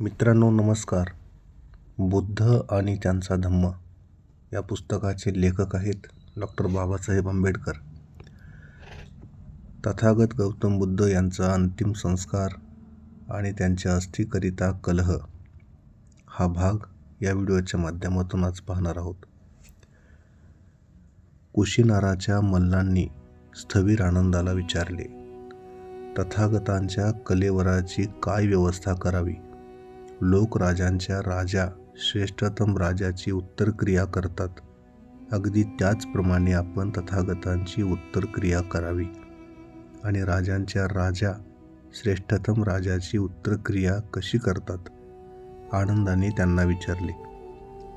मित्रांनो नमस्कार. बुद्ध आणि त्यांचा धम्म या पुस्तकाचे लेखक आहेत डॉक्टर बाबासाहेब आंबेडकर. तथागत गौतम बुद्ध यांचा अंतिम संस्कार आणि त्यांच्या अस्थिकरिता कलह हा भाग या व्हिडिओच्या माध्यमातून आज पाहणार आहोत. कुशीनाराच्या मल्लांनी स्थविर आनंदाला विचारले तथागतांच्या कलेवराची काय व्यवस्था करावी? लोक राजांच्या राजा श्रेष्ठतम राजाची उत्तरक्रिया करतात. अगदी त्याचप्रमाणे आपण तथागतांची उत्तरक्रिया करावी. आणि राजांच्या राजा श्रेष्ठतम राजाची उत्तरक्रिया कशी करतात? आनंदाने त्यांना विचारले.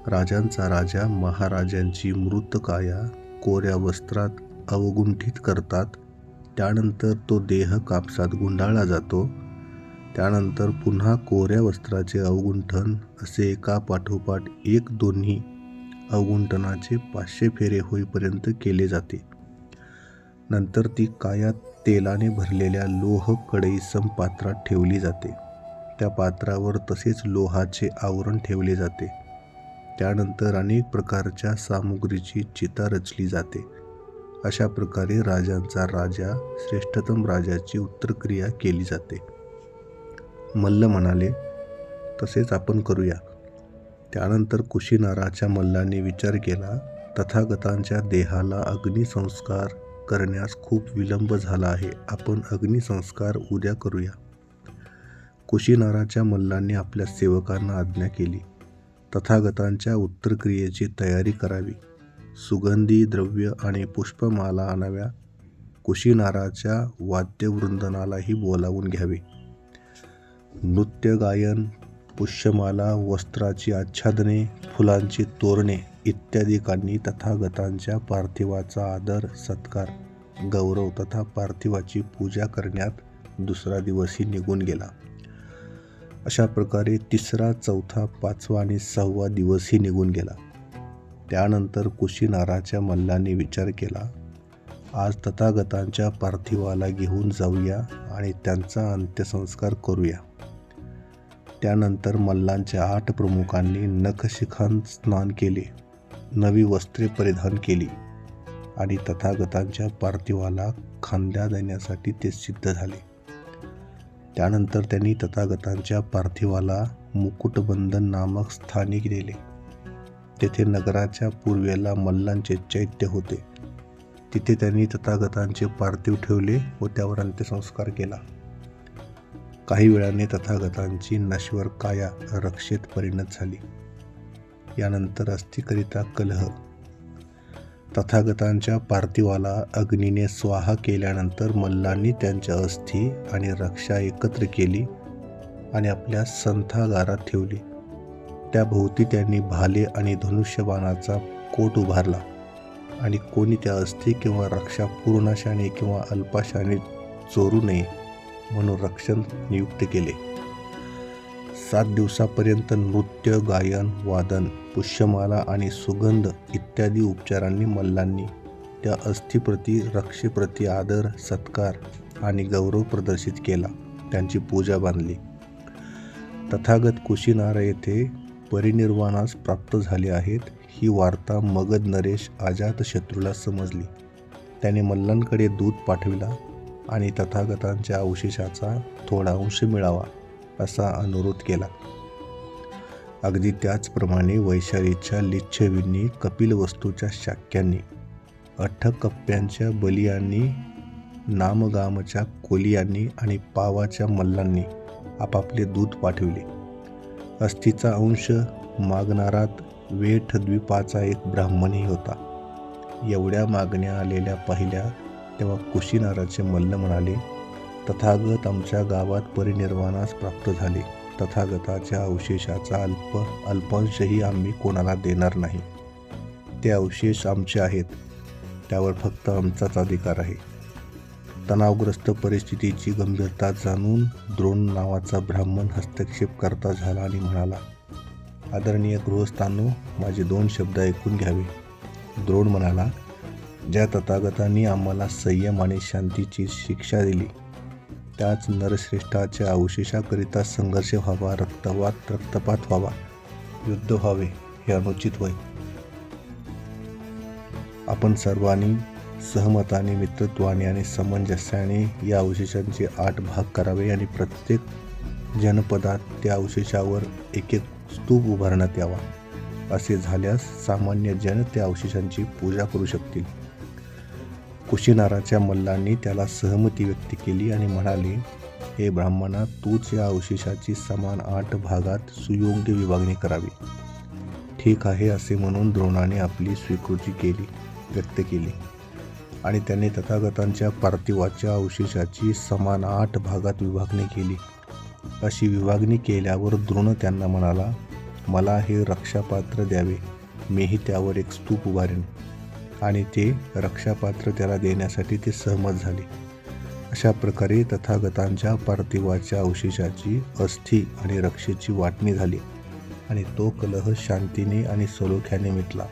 राजांचा राजा महाराजांची मृतकाया कोऱ्या वस्त्रात अवगुंठित करतात. त्यानंतर तो देह कापसात गुंडाळला जातो. त्यानंतर पुन्हा कोऱ्या वस्त्राचे अवगुंठन असे एका पाठोपाठ एक दोन्ही अवगुंठनाचे पाचशे फेरे होईपर्यंत केले जाते. नंतर ती काया तेलाने भरलेल्या लोह कढईसम पात्रात ठेवली जाते. त्या पात्रावर तसेच लोहाचे आवरण ठेवले जाते. त्यानंतर अनेक प्रकारच्या सामुग्रीची चिता रचली जाते. अशा प्रकारे राजांचा राजा श्रेष्ठतम राजाची उत्तरक्रिया केली जाते. मल्ल म्हणाले तसेच आपण करूया. त्यानंतर कुशीनाराच्या मल्लाने विचार केला तथागतांच्या देहाला अग्निसंस्कार करण्यास खूप विलंब झाला आहे आपण अग्निसंस्कार उद्या करूया. कुशीनाराच्या मल्लांनी आपल्या सेवकांना आज्ञा केली. तथागतांच्या उत्तरक्रियेची तयारी करावी. सुगंधी द्रव्य आणि पुष्पमाला आणाव्या. कुशीनाराच्या वाद्यवृंदनालाही बोलावून घ्यावे. नृत्य गायन पुष्यमाला वस्त्राची आच्छादने फुलांची तोरणे इत्यादिकांनी तथागतांच्या पार्थिवाचा आदर सत्कार गौरव तथा पार्थिवाची पूजा करण्यात दुसरा दिवसही निघून गेला. अशा प्रकारे तिसरा चौथा पाचवा आणि सहावा दिवसही निघून गेला. त्यानंतर कुशीनाराच्या मल्लांनी विचार केला आज तथागतांच्या पार्थिवाला घेऊन जाऊया आणि त्यांचा अंत्यसंस्कार करूया. त्यानंतर मल्लांच्या आठ प्रमुखांनी नखशिखान स्नान केले नवी वस्त्रे परिधान केली आणि तथागतांच्या पार्थिवाला खांद्या देण्यासाठी ते सिद्ध झाले. त्यानंतर त्यांनी तथागतांच्या पार्थिवाला मुकुटबंधन नामक स्थानी नेले. तेथे नगराच्या पूर्वेला मल्लांचे चैत्य होते. तिथे त्यांनी तथागतांचे पार्थिव ठेवले व त्यावर अंत्यसंस्कार केला. काही वेळाने तथागतांची नश्वर काया रक्षेत परिणत झाली. यानंतर अस्थिकरिता कलह. तथागतांच्या पार्थिवाला अग्नीने स्वाहा केल्यानंतर मल्लांनी त्यांच्या अस्थी आणि रक्षा एकत्र केली आणि आपल्या संथागारात ठेवली. त्याभोवती त्यांनी भाले आणि धनुष्यबाणाचा कोट उभारला आणि कोणी त्या अस्थी किंवा रक्षा पूर्णाशाने किंवा अल्पाशाने चोरू नये म्हणून रक्षण नियुक्त केले. सात दिवसापर्यंत नृत्य गायन वादन पुष्यमाला आणि सुगंध इत्यादी उपचारांनी मल्लांनी त्या अस्थिप्रती रक्षेप्रती आदर सत्कार आणि गौरव प्रदर्शित केला. त्यांची पूजा बांधली. तथागत कुशीनारा येथे परिनिर्वाणास प्राप्त झाले आहेत ही वार्ता मगध नरेश अजातशत्रूला समजली. त्याने मल्लांकडे दूध पाठविला. आणि तथागतांच्या अवशेषाचा थोडा अंश मिळावा असा अनुरोध केला. अगदी त्याचप्रमाणे वैशालीच्या लिच्छवींनी कपिलवस्तूच्या शाक्यांनी अठ्ठकप्प्यांच्या बलियांनी नामगामच्या कोलियांनी आणि पावाच्या मल्लांनी आपापले दूध पाठविले. अस्थीचा अंश मागणारात वेठद्वीपाचा एक ब्राह्मणही होता. एवढ्या मागण्या आलेल्या पहिल्या तेव्हा कुशीनाराचे मल्ल म्हणाले तथागत आमच्या गावात परिनिर्वाणास प्राप्त झाले. तथागताच्या अवशेषाचा अल्प अल्पांशही आम्ही कोणाला देणार नाही. ते अवशेष आमचे आहेत. त्यावर फक्त आमचाच अधिकार आहे. तणावग्रस्त परिस्थितीची गंभीरता जाणून द्रोण नावाचा ब्राह्मण हस्तक्षेप करता झाला आणि म्हणाला आदरणीय गृहस्थांनो माझे दोन शब्द ऐकून घ्यावे. द्रोण म्हणाला ज्या तथागतांनी आम्हाला संयम आणि शांतीची शिक्षा दिली त्याच नरश्रेष्ठाच्या अवशेषाकरिता संघर्ष व्हावा रक्तपात रक्तपात व्हावा युद्ध व्हावे हे अनुचित होय. आपण सर्वांनी सहमताने मित्रत्वाने आणि समंजस्याने या अवशेषांचे आठ भाग करावे आणि प्रत्येक जनपदात त्या अवशेषावर एक एक स्तूप उभारण्यात यावा असे झाल्यास सामान्य जन त्या अवशेषांची पूजा करू शकतील. कुशीनाराच्या मल्लांनी त्याला सहमती व्यक्त केली आणि म्हणाले हे ब्राह्मणा तूच या अवशेषाची समान आठ भागात सुयोग्य विभागणी करावी. ठीक आहे असे म्हणून द्रोणाने आपली स्वीकृती केली व्यक्त केली. आणि त्याने तथागतांच्या पार्थिवाच्या अवशेषाची समान आठ भागात विभागणी केली. अशी विभागणी केल्यावर द्रोण त्यांना म्हणाला मला हे रक्षापात्र द्यावे. मीही त्यावर एक स्तूप उभारेन. आणि ते रक्षापात्र त्याला देण्यासाठी ते सहमत झाले. अशा प्रकारे तथागतांच्या पार्थिवाच्या अवशेषाची अस्थि आणि रक्षेची वाटणी झाली आणि तो कलह शांतीने आणि सलोख्याने मिटला.